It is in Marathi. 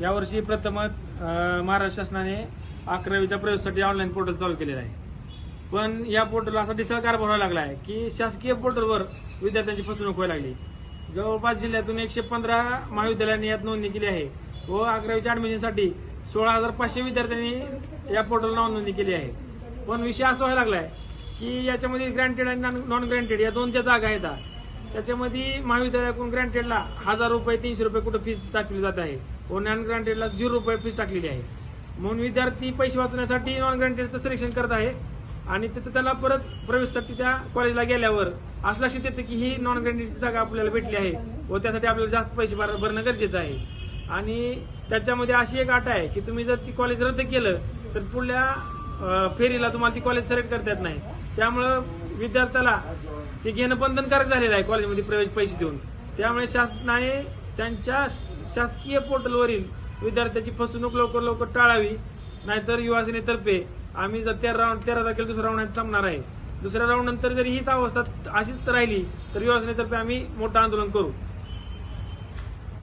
यावर्षी प्रथमच महाराष्ट्र शासनाने अकरावीच्या प्रवेशासाठी ऑनलाईन पोर्टल चालू केलेलं आहे. पण या पोर्टलला असा डिसळ कारभार व्हायला लागला आहे की शासकीय पोर्टलवर विद्यार्थ्यांची फसवणूक व्हायला लागली. जवळपास जिल्ह्यातून एकशे पंधरा महाविद्यालयांनी यात नोंदणी केली आहे व अकरावीच्या ऍडमिशनसाठी सोळा हजार पाचशे विद्यार्थ्यांनी या पोर्टल नोंदणी केली आहे. पण विषय असा व्हायला लागला आहे की याच्यामध्ये ग्रँटेड आणि नॉन ग्रँटेड या दोनच्या जागा आहेत. त्याच्यामध्ये महाविद्यालयाकडून ग्रँटेडला हजार रुपये तीनशे रुपये कुठं फीस टाकली जात आहे. व नॉन ग्रँटेडला झिरो रुपये फीस टाकलेली आहे. म्हणून विद्यार्थी पैसे वाचवण्यासाठी नॉन ग्रँटेडचं सिलेक्शन करत आहे. आणि तिथं त्याला परत प्रवेशसाठी त्या कॉलेजला गेल्यावर असं लक्षात येतं की ही नॉन ग्रँटेडची जागा आपल्याला भेटली आहे व त्यासाठी आपल्याला जास्त पैसे भरणं गरजेचं आहे. आणि त्याच्यामध्ये अशी एक अट आहे की तुम्ही जर ती कॉलेज रद्द केलं तर पुढल्या फेरीला तुम्हाला ती कॉलेज सिलेक्ट करता येत नाही. त्यामुळं विद्यार्थ्याला ते घेणं बंधनकारक झालेलं आहे कॉलेजमध्ये प्रवेश पैसे देऊन. त्यामुळे शासनाने त्यांच्या शासकीय पोर्टलवरील विद्यार्थ्याची फसवणूक लवकर लवकर टाळावी नाहीतर युवासेनेतर्फे आम्ही जर तेरा राऊंड तेरा तारखेला दुसरा राऊंड सामणार आहे. दुसऱ्या राऊंड नंतर जर हीच अवस्था अशीच राहिली तर युवासेनेतर्फे आम्ही मोठं आंदोलन करू.